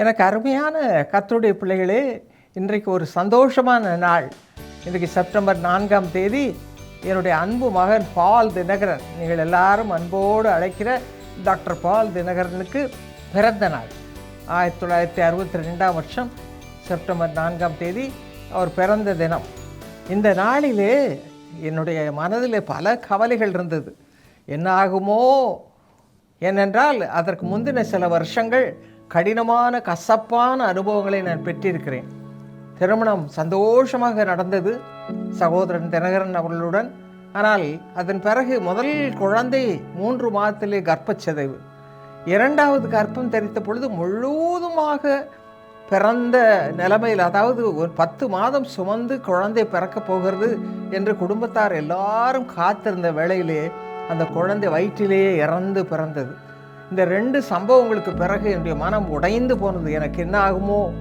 எனக்கு அருமையான கத்துடைய பிள்ளைகளே இன்றைக்கு ஒரு சந்தோஷமான நாள். இன்றைக்கு செப்டம்பர் நான்காம் தேதி என்னுடைய அன்பு மகன் பால் தினகரன். நீங்கள் எல்லாரும் அன்போடு அழைக்கிற டாக்டர் பால் தினகரனுக்கு பிறந்த நாள். ஆயிரத்தி தொள்ளாயிரத்தி அறுபத்தி ரெண்டாம் வருஷம் செப்டம்பர் நான்காம் தேதி அவர் பிறந்த தினம். இந்த நாளிலே என்னுடைய மனதில் பல கவலைகள் இருந்தது. என்ன ஆகுமோ ஏனென்றால் அதற்கு முந்தின சில வருஷங்கள் கடினமான கசப்பான அனுபவங்களை நான் பெற்றிருக்கிறேன். திருமணம் சந்தோஷமாக நடந்தது. சகோதரன் தினகரன் அவர்களுடன். ஆனால் அதன் பிறகு முதல் குழந்தை மூன்று மாதத்திலே கர்ப்பச்சிதைவு. இரண்டாவது கர்ப்பம் தெரித்த பொழுது முழுவதுமாக பிறந்த நிலைமையில் அதாவது ஒரு பத்து மாதம் சுமந்து குழந்தை பிறக்கப் போகிறது என்று குடும்பத்தார் எல்லாரும் காத்திருந்த வேளையிலே அந்த குழந்தை வயிற்றிலேயே இறந்து பிறந்தது. இந்த ரெண்டு சம்பவங்களுக்கு பிறகு என்னுடைய மனம் உடைந்து போனது. எனக்கு என்ன ஆகுமோ?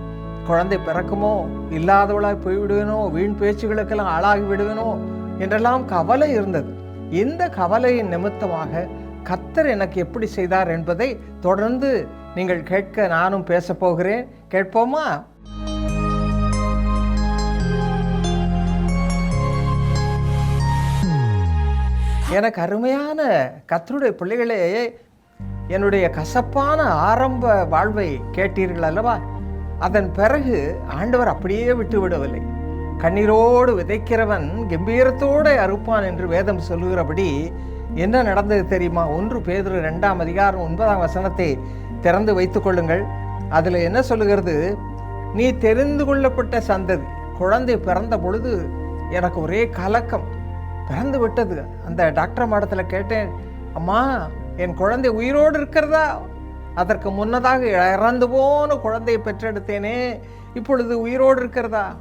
குழந்தை பிறக்குமோ? இல்லாதவளாய் போய்விடுவேனோ? வீண் பேச்சுகளுக்கெல்லாம் ஆளாகி விடுவேனோ? என்றெல்லாம் கவலை இருந்தது. இந்த கவலையின் நிமித்தமாக கத்தர் எனக்கு எப்படி செய்தார் என்பதை தொடர்ந்து நீங்கள் கேட்க நானும் பேசப் போகிறேன். கேட்போமா? எனக்கு அருமையான கத்தருடைய பிள்ளைகளே என்னுடைய கசப்பான ஆரம்ப வாழ்வை கேட்டீர்கள் அல்லவா? அதன் பிறகு ஆண்டவர் அப்படியே விட்டு விடவில்லை கண்ணீரோடு விதைக்கிறவன் கம்பீரத்தோடு அறுப்பான் என்று வேதம் சொல்லுகிறபடி என்ன நடந்தது தெரியுமா? ஒன்று பேதுரு ரெண்டாம் அதிகாரம் ஒன்பதாம் வசனத்தை திறந்து வைத்துக் கொள்ளுங்கள். அதில் என்ன சொல்லுகிறது? நீ தெரிந்து கொள்ளப்பட்ட சந்ததி குழந்தை பிறந்த பொழுது எனக்கு ஒரே கலக்கம். பிறந்து விட்டது. அந்த டாக்டர் மாடத்தில் கேட்டேன் அம்மா என் குழந்தை உயிரோடு இருக்கிறதா? அதற்கு முன்னதாக இறந்து போன குழந்தையை பெற்றெடுத்தேனே இப்பொழுது உயிரோடு இருக்கிறதா?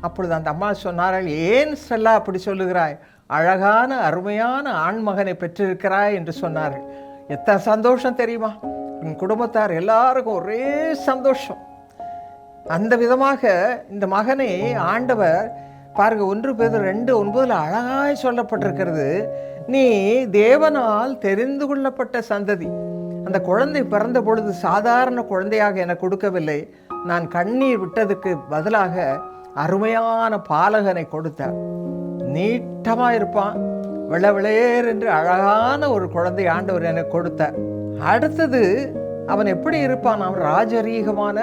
அப்பொழுது அந்த அம்மா சொன்னார்கள் ஏன் செல்லா அப்படி சொல்லுகிறாய்? அழகான அருமையான ஆண்மகனை பெற்றிருக்கிறாய் என்று சொன்னார்கள். எத்தனை சந்தோஷம் தெரியுமா? என் குடும்பத்தார் எல்லாருக்கும் ஒரே சந்தோஷம். அந்த விதமாக இந்த மகனை ஆண்டவர் பாருங்க ஒன்று பேர் ரெண்டு ஒன்பதில் அழகாய் சொல்லப்பட்டிருக்கிறது. நீ தேவனால் தெரிந்து கொள்ளப்பட்ட சந்ததி. அந்த குழந்தை பிறந்த பொழுது சாதாரண குழந்தையாக எனக்கு கொடுக்கவில்லை. நான் கண்ணீர் விட்டதுக்கு பதிலாக அருமையான பாலகனை கொடுத்தார். நீட்டமாக இருப்பான் விளவிளையர் என்று அழகான ஒரு குழந்தை ஆண்டவர் எனக்கு கொடுத்தார். அடுத்தது அவன் எப்படி இருப்பான்? அவன் ராஜரீகமான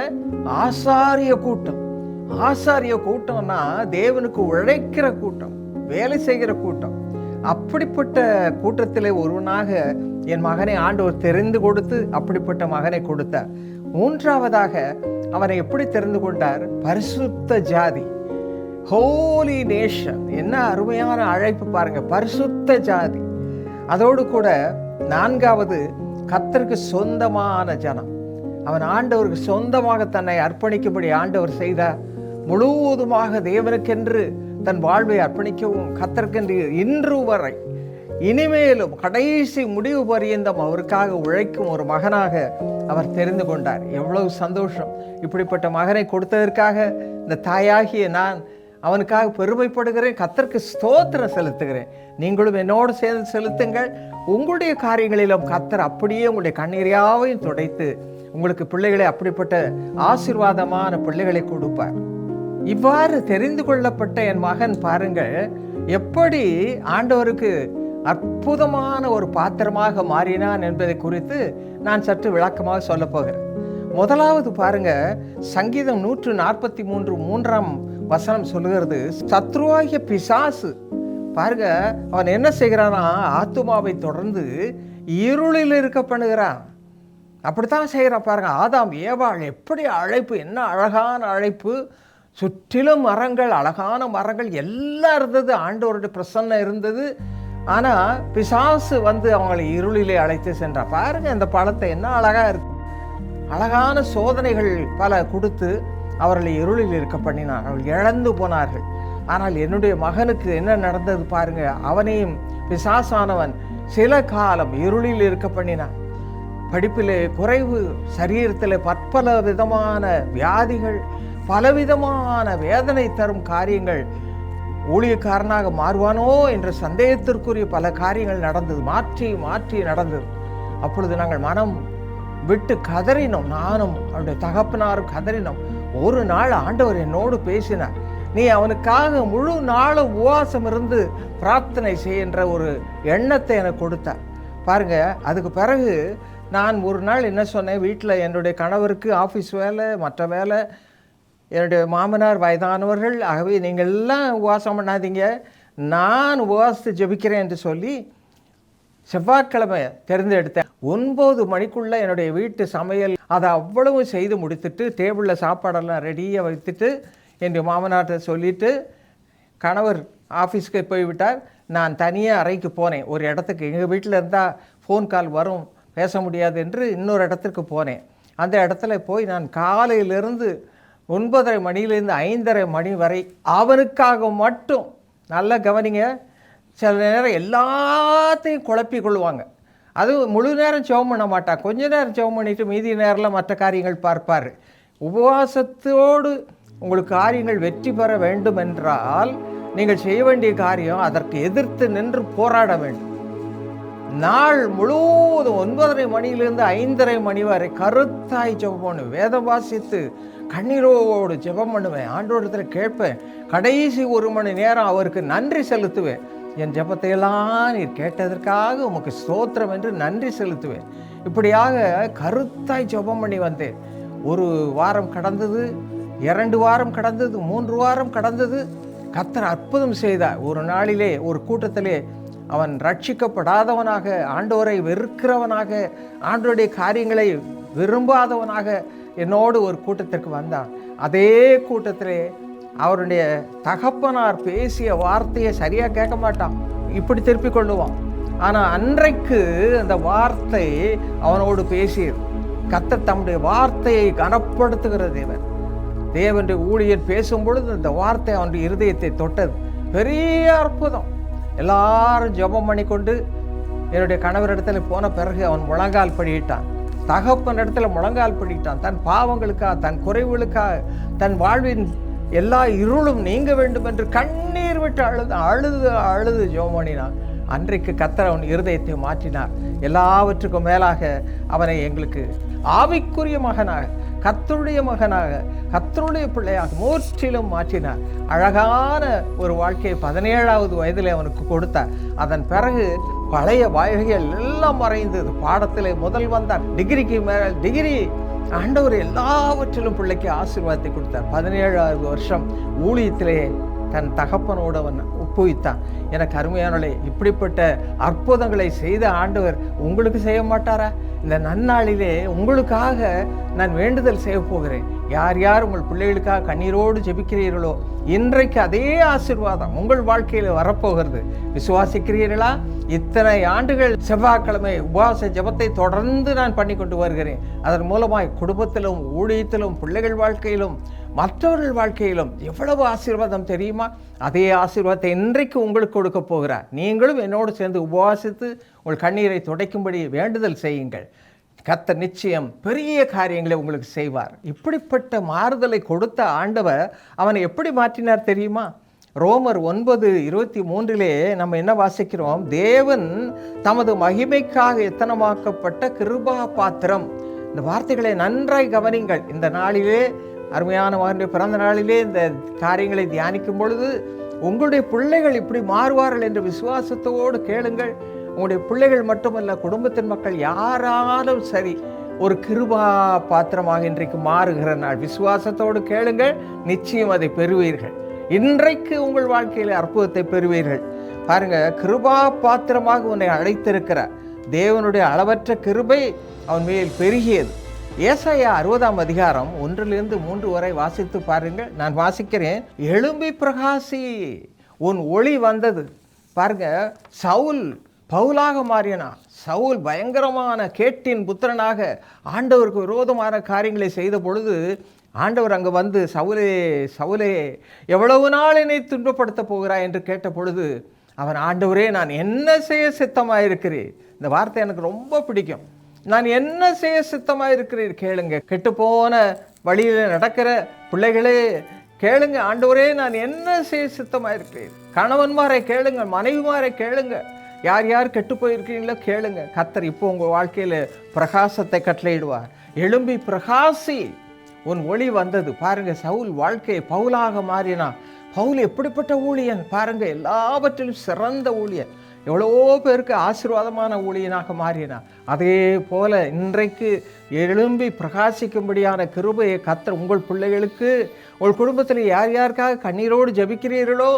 ஆசாரிய கூட்டம். ஆசாரிய கூட்டம்னா தேவனுக்கு உழைக்கிற கூட்டம் வேலை செய்கிற கூட்டம். அப்படிப்பட்ட கூட்டத்திலே ஒருவனாக என் மகனை ஆண்டவர் தெரிந்து கொடுத்து அப்படிப்பட்ட மகனை கொடுத்தார். மூன்றாவதாக அவனை எப்படி தெரிந்து கொண்டார்? பரிசுத்த ஜாதி. ஹோலி நேஷன் என்ன அருமையான அழைப்பு பாருங்க. பரிசுத்த ஜாதி. அதோடு கூட நான்காவது கத்தருக்கு சொந்தமான ஜனம். அவன் ஆண்டவருக்கு சொந்தமாக தன்னை அர்ப்பணிக்கும்படி ஆண்டவர் செய்தார். முழுவதுமாக தேவனுக்கென்று தன் வாழ்வை அர்ப்பணிக்கவும் கத்தர்க்கென்று இன்று வரை இனிமேலும் கடைசி முடிவு பரியந்தம் அவருக்காக உழைக்கும் ஒரு மகனாக அவர் தெரிந்து கொண்டார். எவ்வளவு சந்தோஷம். இப்படிப்பட்ட மகனை கொடுத்ததற்காக இந்த தாயாகிய நான் அவனுக்காக பெருமைப்படுகிறேன். கத்தருக்கு ஸ்தோத்திரம் செலுத்துகிறேன். நீங்களும் என்னோடு சேர்ந்து செலுத்துங்கள். உங்களுடைய காரியங்களிலும் கத்தர் அப்படியே உங்களுடைய கண்ணீரையாவையும் துடைத்து உங்களுக்கு பிள்ளைகளை அப்படிப்பட்ட ஆசீர்வாதமான பிள்ளைகளை கொடுப்பார். இவ்வாறு தெரிந்து கொள்ளப்பட்ட என் மகன் பாருங்கள் எப்படி ஆண்டவருக்கு அற்புதமான ஒரு பாத்திரமாக மாறினான் என்பதை குறித்து நான் சற்று விளக்கமாக சொல்ல போகிறேன். முதலாவது பாருங்க சங்கீதம் நூற்று நாற்பத்தி மூன்று மூன்றாம் வசனம் சொல்லுகிறது சத்ருவாகிய பிசாசு பாருங்க அவன் என்ன செய்கிறானா ஆத்துமாவை தொடர்ந்து இருளில் இருக்க பண்ணுகிறான் அப்படித்தான் செய்கிறான் பாருங்க ஆதாம் ஏவாள் எப்படி அழைப்பு என்ன அழகான அழைப்பு சுற்றிலும் மரங்கள் அழகான மரங்கள் எல்லாம் இருந்தது ஆண்டவருடைய பிரசன்னம் இருந்தது. ஆனால் பிசாசு வந்து அவங்களை இருளிலே அழைத்து சென்றார் பாருங்கள் இந்த பழத்தை என்ன அழகாக இருக்கு. அழகான சோதனைகள் பல கொடுத்து அவர்களை இருளில் இருக்க பண்ணினார். அவர்கள் இழந்து போனார்கள். ஆனால் என்னுடைய மகனுக்கு என்ன நடந்தது பாருங்கள் அவனையும் பிசாசானவன் சில காலம் இருளில் இருக்க பண்ணினான். படிப்பிலே குறைவு சரீரத்தில் பற்பல விதமான வியாதிகள் பலவிதமான வேதனை தரும் காரியங்கள் ஊழியக்காரனாக மாறுவானோ என்ற சந்தேகத்திற்குரிய பல காரியங்கள் நடந்தது. மாற்றி மாற்றி நடந்தது. அப்பொழுது நாங்கள் மனம் விட்டு கதறினோம். நானும் அவருடைய தகப்பனாரும் கதறினோம். ஒரு நாள் ஆண்டவர் என்னோடு பேசினார். நீ அவனுக்காக முழு நாளும் உபவாசம் இருந்து பிரார்த்தனை செய்கின்ற ஒரு எண்ணத்தை எனக்கு கொடுத்தார் பாருங்க அதுக்கு பிறகு நான் ஒரு நாள் என்ன சொன்னேன்? வீட்டில் என்னுடைய கணவருக்கு ஆஃபீஸ் வேலை மற்ற வேலை என்னுடைய மாமனார் வயதானவர்கள் ஆகவே நீங்கள் எல்லாம் உபவாசம் பண்ணாதீங்க. நான் உபவாசத்தை ஜெபிக்கிறேன் என்று சொல்லி செவ்வாய்க்கிழமை தேர்ந்தெடுத்தேன். ஒன்பது மணிக்குள்ளே என்னுடைய வீட்டு சமையல் அதை அவ்வளவு செய்து முடித்துட்டு டேபிளில் சாப்பாடெல்லாம் ரெடியாக வைத்துட்டு என்னுடைய மாமனார்கிட்ட சொல்லிவிட்டு கணவர் ஆஃபீஸ்க்கு போய்விட்டார். நான் தனியாக அறைக்கு போனேன். ஒரு இடத்துக்கு எங்கள் வீட்டில் இருந்தால் ஃபோன் கால் வரும் பேச முடியாது என்று இன்னொரு இடத்துக்கு போனேன். அந்த இடத்துல போய் நான் காலையிலிருந்து ஒன்பதரை மணியிலேருந்து ஐந்தரை மணி வரை அவனுக்காக மட்டும். நல்லா கவனிங்க. சில நேரம் எல்லாத்தையும் குழப்பி கொள்வாங்க. அது முழு நேரம் ஜெபம் பண்ண மாட்டான் கொஞ்ச நேரம் ஜெபம் பண்ணிட்டு மீதி நேரத்தில் மற்ற காரியங்கள் பார்ப்பார். உபவாசத்தோடு உங்களுக்கு காரியங்கள் வெற்றி பெற வேண்டும் என்றால் நீங்கள் செய்ய வேண்டிய காரியம் அதற்கு எதிர்த்து நின்று போராட வேண்டும். நாள் முழுவதும் ஒன்பதரை மணியிலிருந்து ஐந்தரை மணி வரை கருத்தாய் ஜெபம் வேதம் வாசித்து கண்ணீரோடு ஜெபம் பண்ணுவேன். ஆண்டோடத்தில் கேட்பேன். கடைசி ஒரு மணி நேரம் அவருக்கு நன்றி செலுத்துவேன். என் ஜெபத்தையெல்லாம் நீர் கேட்டதற்காக உமக்கு ஸ்தோத்திரம் என்று நன்றி செலுத்துவேன். இப்படியாக கருத்தாய் ஜெபம் பண்ணி வந்தேன். ஒரு வாரம் கடந்தது இரண்டு வாரம் கடந்தது மூன்று வாரம் கடந்தது. கத்தர் அற்புதம் செய்தார். ஒரு நாளிலே ஒரு கூட்டத்திலே அவன் ரட்சிக்கப்படாதவனாக ஆண்டோரை வெறுக்கிறவனாக ஆண்டோருடைய காரியங்களை விரும்பாதவனாக என்னோடு ஒரு கூட்டத்திற்கு வந்தான். அதே கூட்டத்திலே அவருடைய தகப்பனார் பேசிய வார்த்தையை சரியாக கேட்க மாட்டான். இப்படி திருப்பி கொள்ளுவான். ஆனால் அன்றைக்கு அந்த வார்த்தை அவனோடு பேசியது. கத்த தம்முடைய வார்த்தையை கனப்படுத்துகிற தேவன் தேவனுடைய ஊழியர் பேசும் பொழுது அந்த வார்த்தை அவனுடைய இருதயத்தை தொட்டது. பெரிய அற்புதம். எல்லாரும் ஜெபம் பண்ணி கொண்டு என்னுடைய கணவர் இடத்துல போன பிறகு அவன் முழங்கால் படியிட்டான். தகப்பன் இடத்துல முழங்கால் பிடித்தான் தன் பாவங்களுக்காக தன் குறைவுகளுக்காக தன் வாழ்வின் எல்லா இருளும் நீங்க வேண்டும் என்று கண்ணீர் விட்டு அழுது அழுது அழுது ஜோமோனினான் அன்றைக்கு கத்தர் அவன் இருதயத்தை மாற்றினார். எல்லாவற்றுக்கும் மேலாக அவனை எங்களுக்கு ஆவிக்குரிய மகனாக கத்தருடைய மகனாக கத்தருடைய பிள்ளையாக முற்றிலும் மாற்றினார். அழகான ஒரு வாழ்க்கையை பதினேழாவது வயதில் அவனுக்கு கொடுத்தார். அதன் பிறகு பழைய வாழ்கைகள் எல்லாம் மறைந்தது. பாடத்திலே முதல் வந்தார். டிகிரிக்கு மேலே டிகிரி ஆண்டவர் எல்லாவற்றிலும் பிள்ளைக்கு ஆசீர்வாதத்தை கொடுத்தார். பதினேழாவது வருஷம் ஊழியத்திலே தன் தகப்பனோடு அவன் ஒப்புவித்தான். எனக்கு அருமையானே இப்படிப்பட்ட அற்புதங்களை செய்த ஆண்டவர் உங்களுக்கு செய்ய மாட்டாரா? இந்த நன்னாளிலே உங்களுக்காக நான் வேண்டுதல் செய்ய போகிறேன். யார் யார் உங்கள் பிள்ளைகளுக்காக கண்ணீரோடு ஜெபிக்கிறீர்களோ இன்றைக்கு அதே ஆசிர்வாதம் உங்கள் வாழ்க்கையில் வரப்போகிறது. விசுவாசிக்கிறீர்களா? இத்தனை ஆண்டுகள் செவ்வாய்க்கிழமை உபவாச ஜெபத்தை தொடர்ந்து நான் பண்ணி கொண்டு வருகிறேன். அதன் மூலமாய் குடும்பத்திலும் ஊழியத்திலும் பிள்ளைகள் வாழ்க்கையிலும் மற்றவர்கள் வாழ்க்கையிலும் எவ்வளவு ஆசீர்வாதம் தெரியுமா? அதே ஆசீர்வாதத்தை இன்றைக்கு உங்களுக்கு கொடுக்க போகிறார். நீங்களும் என்னோடு சேர்ந்து உபவாசித்து உங்கள் கண்ணீரை துடைக்கும்படி வேண்டுதல் செய்யுங்கள். கத்த நிச்சயம் பெரிய காரியங்களை உங்களுக்கு செய்வார். இப்படிப்பட்ட மாறுதலை கொடுத்த ஆண்டவர் அவனை எப்படி மாற்றினார் தெரியுமா? ரோமர் ஒன்பது இருபத்தி மூன்றிலே நம்ம என்ன வாசிக்கிறோம்? தேவன் தமது மகிமைக்காக எத்தனமாக்கப்பட்ட கிருபா பாத்திரம். இந்த வார்த்தைகளை நன்றாய் கவனிங்கள். இந்த நாளிலே அருமையான மகனுடைய பிறந்த நாளிலே இந்த காரியங்களை தியானிக்கும் பொழுது உங்களுடைய பிள்ளைகள் இப்படி மாறுவார்கள் என்று விசுவாசத்தோடு கேளுங்கள். உங்களுடைய பிள்ளைகள் மட்டுமல்ல குடும்பத்தின் மக்கள் யாராலும் சரி ஒரு கிருபா பாத்திரமாக இன்றைக்கு மாறுகிற நாள். விசுவாசத்தோடு கேளுங்கள். நிச்சயம் அதை பெறுவீர்கள். இன்றைக்கு உங்கள் வாழ்க்கையில் அற்புதத்தை பெறுவீர்கள். பாருங்க கிருபா பாத்திரமாக உன்னை அழைத்திருக்கிறார் தேவனுடைய அளவற்ற கிருபை அவன் மேல் பெருகியது. ஏசாயா அறுபதாம் அதிகாரம் ஒன்றிலிருந்து மூன்று வரை வாசித்து பாருங்கள். நான் வாசிக்கிறேன் எழும்பி பிரகாசி உன் ஒளி வந்தது. பாருங்க சவுல் பவுலாக மாறியனா சவுல் பயங்கரமான கேட்டின் புத்திரனாக ஆண்டவருக்கு விரோதமான காரியங்களை செய்த பொழுது ஆண்டவர் அங்கே வந்து சவுலே சவுலே எவ்வளவு நாள் என்னை துன்பப்படுத்த போகிறாய் என்று கேட்ட பொழுது அவன் ஆண்டவரே நான் என்ன செய்ய சித்தமாக இருக்கிறேன் இந்த வார்த்தை எனக்கு ரொம்ப பிடிக்கும். நான் என்ன செய்ய சித்தமாக இருக்கிறேன் கேளுங்க. கெட்டுப்போன வழியில் நடக்கிற பிள்ளைகளே கேளுங்க. ஆண்டவரே நான் என்ன செய்ய சித்தமாக இருக்கிறேன் கணவன்மாரை கேளுங்க மனைவிமாரை கேளுங்க. யார் யார் கெட்டு போயிருக்கீங்களோ கேளுங்க. கத்தர் இப்போ உங்கள் வாழ்க்கையில் பிரகாசத்தை கட்டளையிடுவார். எழும்பி பிரகாசி உன் ஒளி வந்தது. பாருங்க சவுல் வாழ்க்கையை பவுலாக மாறினான் பவுல் எப்படிப்பட்ட ஊழியன்? பாருங்க எல்லாவற்றிலும் சிறந்த ஊழியன். எவ்வளோ பேருக்கு ஆசீர்வாதமான ஊழியனாக மாறினான் அதே போல இன்றைக்கு எழும்பி பிரகாசிக்கும்படியான கிருபையை கத்த உங்கள் பிள்ளைகளுக்கு உங்கள் குடும்பத்தில் யார் யாருக்காக கண்ணீரோடு ஜெபிக்கிறீர்களோ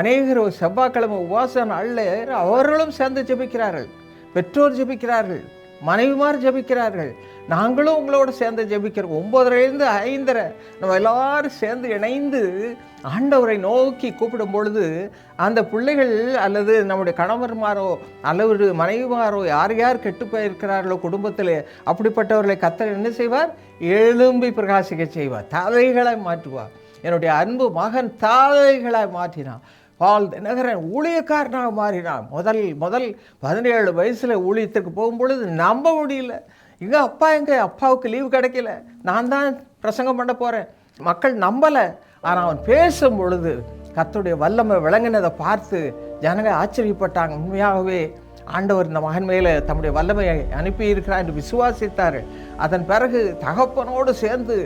அநேகர் செவ்வாய்க்கிழமை உபாசன் நாளில் அவர்களும் சேர்ந்து ஜபிக்கிறார்கள். பெற்றோர் ஜபிக்கிறார்கள். மனைவிமார் ஜெபிக்கிறார்கள். நாங்களும் உங்களோட சேர்ந்து ஜெபிக்கிறோம். ஒன்பதரைலேருந்து ஐந்தரை நம்ம எல்லாரும் சேர்ந்து இணைந்து ஆண்டவரை நோக்கி கூப்பிடும் பொழுது அந்த பிள்ளைகள் அல்லது நம்முடைய கணவர்மாரோ அல்லது மனைவிமாரோ யார் யார் கெட்டு போயிருக்கிறார்களோ குடும்பத்தில் அப்படிப்பட்டவர்களை கத்தர் என்ன செய்வார்? எழும்பி பிரகாசிக்க செய்வார். தலைகளாய் மாற்றுவார். என்னுடைய அன்பு மகன் தாதைகளாய் மாற்றினான் பால் தினகரன் ஊழியக்காரனாக மாறினான். முதல் முதல் பதினேழு வயசில் ஊழியத்துக்கு போகும்பொழுது நம்ப முடியல. எங்கள் அப்பா எங்கே? அப்பாவுக்கு லீவு கிடைக்கல. நான் தான் பிரசங்கம் பண்ண போகிறேன் மக்கள் நம்பலை. ஆனால் அவன் பேசும் பொழுது கத்துடைய வல்லமை விளங்கினதை பார்த்து ஜனங்க ஆச்சரியப்பட்டாங்க. உண்மையாகவே ஆண்டவர் இந்த மகன் மேலே தம்முடைய வல்லமையை அனுப்பியிருக்கிறார் என்று விசுவாசித்தார் அதன் பிறகு தகப்பனோடு சேர்ந்து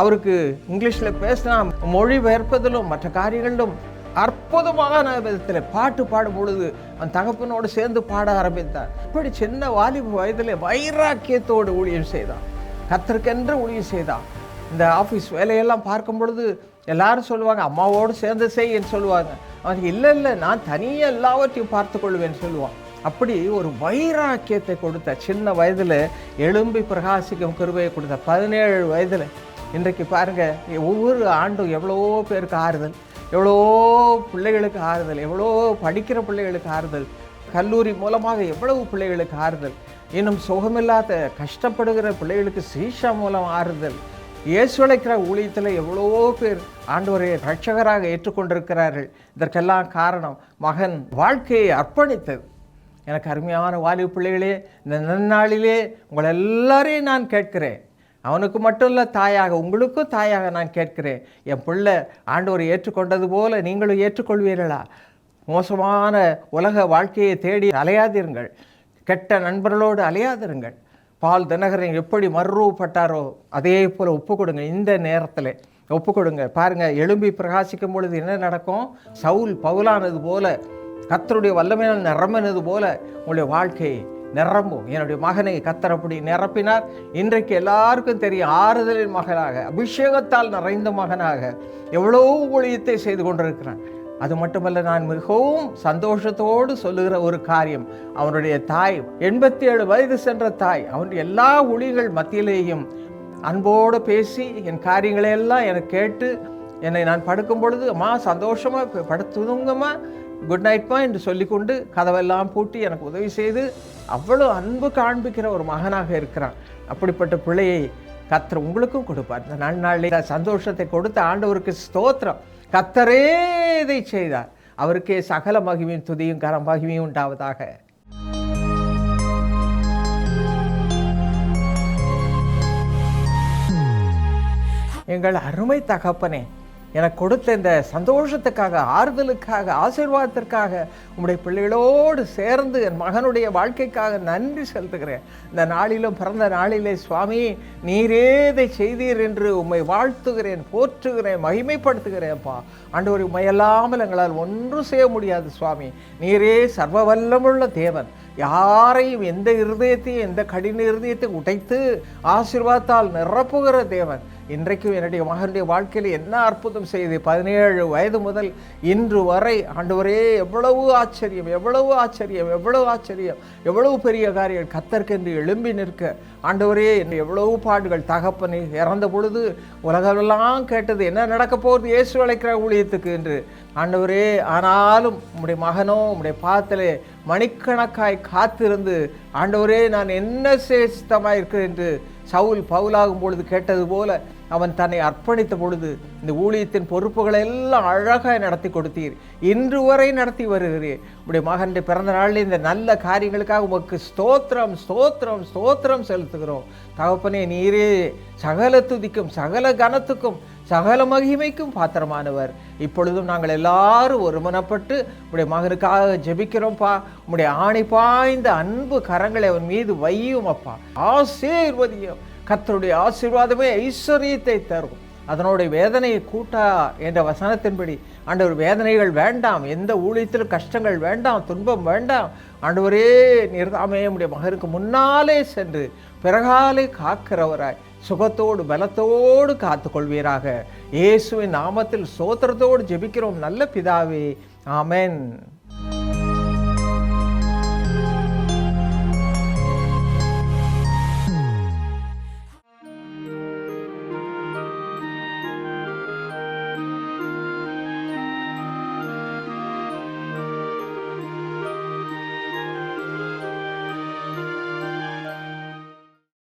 அவருக்கு இங்கிலீஷில் பேசினா மொழி பெயர்ப்பதிலும் மற்ற காரியங்களிலும் அற்புதமாக விதத்தில் பாட்டு பாடும் பொழுது அவன் தகப்பனோடு சேர்ந்து பாட ஆரம்பித்தான். இப்படி சின்ன வாலிப வயதில் வைராக்கியத்தோடு ஊழியம் செய்தான். கத்திற்கென்று ஊழியம் செய்தான். இந்த ஆஃபீஸ் வேலையெல்லாம் பார்க்கும் பொழுது எல்லாரும் சொல்லுவாங்க அம்மாவோடு சேர்ந்து செய்யன்னு சொல்லுவாங்க. அவனுக்கு இல்லை இல்லை நான் தனியாக எல்லாவற்றையும் பார்த்து கொள்வேன்னு சொல்லுவான். அப்படி ஒரு வைராக்கியத்தை கொடுத்த சின்ன வயதில் எழும்பி பிரகாசிக்கும் கருவையை கொடுத்த பதினேழு வயதில். இன்றைக்கு பாருங்கள் ஒவ்வொரு ஆண்டும் எவ்வளவோ பேருக்கு ஆறுதல். எவ்வளோ பிள்ளைகளுக்கு ஆறுதல் எவ்வளோ படிக்கிற பிள்ளைகளுக்கு ஆறுதல் கல்லூரி மூலமாக எவ்வளவு பிள்ளைகளுக்கு ஆறுதல் இன்னும் சுகமில்லாத கஷ்டப்படுகிற பிள்ளைகளுக்கு சீஷா மூலம் ஆறுதல். இயேசுழைக்கிற ஊழியத்தில் எவ்வளோ பேர் ஆண்டவரை ரட்சகராக ஏற்றுக்கொண்டிருக்கிறார்கள். இதற்கெல்லாம் காரணம் மகன் வாழ்க்கையை அர்ப்பணித்தது. எனக்கு அருமையான வாலிப பிள்ளைகளே இந்த நன்னாளிலே உங்களை எல்லாரையும் நான் கேட்கிறேன். அவனுக்கு மட்டும் இல்லை தாயாக உங்களுக்கும் தாயாக நான் கேட்கிறேன். என் பிள்ளை ஆண்டவரை ஏற்றுக்கொண்டது போல நீங்களும் ஏற்றுக்கொள்வீர்களா? மோசமான உலக வாழ்க்கையை தேடி அலையாதிருங்கள் கெட்ட நண்பர்களோடு அலையாதிருங்கள் பால் தினகரன் எப்படி மறுரூபப்பட்டாரோ அதே போல் ஒப்பு கொடுங்க இந்த நேரத்தில் ஒப்பு கொடுங்க. பாருங்கள் எழும்பி பிரகாசிக்கும் பொழுது என்ன நடக்கும்? சவுல் பவுலானது போல கத்தருடைய வல்லமையால் நிரம்பினது போல உங்களுடைய வாழ்க்கையை நிரம்பும். என்னுடைய மகனை கத்தர் அப்படி நிரப்பினார். இன்றைக்கு எல்லாருக்கும் தெரியும் ஆறுதலின் மகனாக அபிஷேகத்தால் நிறைந்த மகனாக எவ்வளோ ஊழியத்தை செய்து கொண்டிருக்கிறான். அது மட்டுமல்ல நான் மிகவும் சந்தோஷத்தோடு சொல்லுகிற ஒரு காரியம். அவனுடைய தாய் எண்பத்தி ஏழு வயது சென்ற தாய் அவனுடைய எல்லா ஒளிகள் மத்தியிலேயும் அன்போடு பேசி என் காரியங்களை எல்லாம் எனக்கு கேட்டு என்னை நான் படுக்கும் பொழுது அம்மா சந்தோஷமாக படுத்துதுங்கம்மா. குட் நைட்மா என்று சொல்லிக்கொண்டு கதவெல்லாம் பூட்டி எனக்கு உதவி செய்து அவ்வளோ அன்பு காண்பிக்கிற ஒரு மகனாக இருக்கிறான். அப்படிப்பட்ட பிள்ளையை கத்தர் உங்களுக்கும் கொடுப்பார். இந்த நாள் நாளில் சந்தோஷத்தை கொடுத்த ஆண்டவருக்கு ஸ்தோத்திரம். கத்தரே இதை செய்தார். அவருக்கே சகல மகிமையும் துதியும் கரம் மகிமையும் உண்டாவதாக. எங்கள் அருமை தகப்பனே எனக்கு கொடுத்த இந்த சந்தோஷத்துக்காக ஆறுதலுக்காக ஆசீர்வாதத்திற்காக உங்களுடைய பிள்ளைகளோடு சேர்ந்து என் மகனுடைய வாழ்க்கைக்காக நன்றி செலுத்துகிறேன். இந்த நாளிலும் பிறந்த நாளிலே சுவாமி நீரே இதை செய்தீர் என்று உம்மை வாழ்த்துகிறேன் போற்றுகிறேன் மகிமைப்படுத்துகிறேன்ப்பா. ஆண்டவர் உண்மையல்லாமல் எங்களால் ஒன்றும் செய்ய முடியாது சுவாமி. நீரே சர்வ வல்லமுள்ள தேவன். யாரையும் எந்த இருதயத்தையும் எந்த கடின இருதயத்தை உடைத்து ஆசீர்வாதத்தால் நிரப்புகிற தேவன். இன்றைக்கும் என்னுடைய மகனுடைய வாழ்க்கையில் என்ன அற்புதம் செய்து பதினேழு வயது முதல் இன்று வரை ஆண்டவரே எவ்வளவு ஆச்சரியம் எவ்வளவு ஆச்சரியம் எவ்வளவு ஆச்சரியம் எவ்வளவு பெரிய காரியம். கத்தற்கென்று எழும்பி நிற்க. ஆண்டவரே என்ன எவ்வளவு பாடுகள் தகப்பனை இறந்த பொழுது உலகமெல்லாம் கேட்டது என்ன நடக்க போகுது? இயேசு அழைக்கிற ஊழியத்துக்கு என்று. ஆண்டவரே ஆனாலும் உம்முடைய மகனோ உம்முடைய பாத்திலே மணிக்கணக்காய் காத்திருந்து ஆண்டவரே நான் என்ன சேஷ்டமாக இருக்கிறேன் என்று சவுல் பவுலாகும் பொழுது கேட்டது போல அவன் தன்னை அர்ப்பணித்த பொழுது இந்த ஊழியத்தின் பொறுப்புகளை எல்லாம் அழகாக நடத்தி கொடுத்தீர். இன்று வரை நடத்தி வருகிறீர். உடைய மகனுடைய பிறந்த நாளில் இந்த நல்ல காரியங்களுக்காக உமக்கு ஸ்தோத்திரம் ஸ்தோத்திரம் ஸ்தோத்திரம் செலுத்துகிறோம். தகப்பனே நீரே சகல துதிக்கும் சகல கனத்துக்கும் சகல மகிமைக்கும் பாத்திரமானவர். இப்பொழுதும் நாங்கள் எல்லாரும் ஒருமனப்பட்டு உடைய மகனுக்காக ஜெபிக்கிறோம்ப்பா. உடைய ஆணை பாய்ந்த அன்பு கரங்களை அவன் மீது வையும் அப்பா ஆசீர்வதியும். கத்தருடைய ஆசீர்வாதமே ஐஸ்வர்யத்தை தரும். அதனுடைய வேதனையை கூட்டா என்ற வசனத்தின்படி ஆண்டவர் வேதனைகள் வேண்டாம் எந்த ஊழியத்திலும் கஷ்டங்கள் வேண்டாம் துன்பம் வேண்டாம் ஆண்டவரே நிர்தாமே உடைய மகனுக்கு முன்னாலே சென்று பிறகாலே காக்கிறவராய் சுகத்தோடு பலத்தோடு காத்துக்கொள்வீராக. இயேசுவின் நாமத்தில் சோத்திரத்தோடு ஜெபிக்கிறோம் நல்ல பிதாவே. ஆமேன்.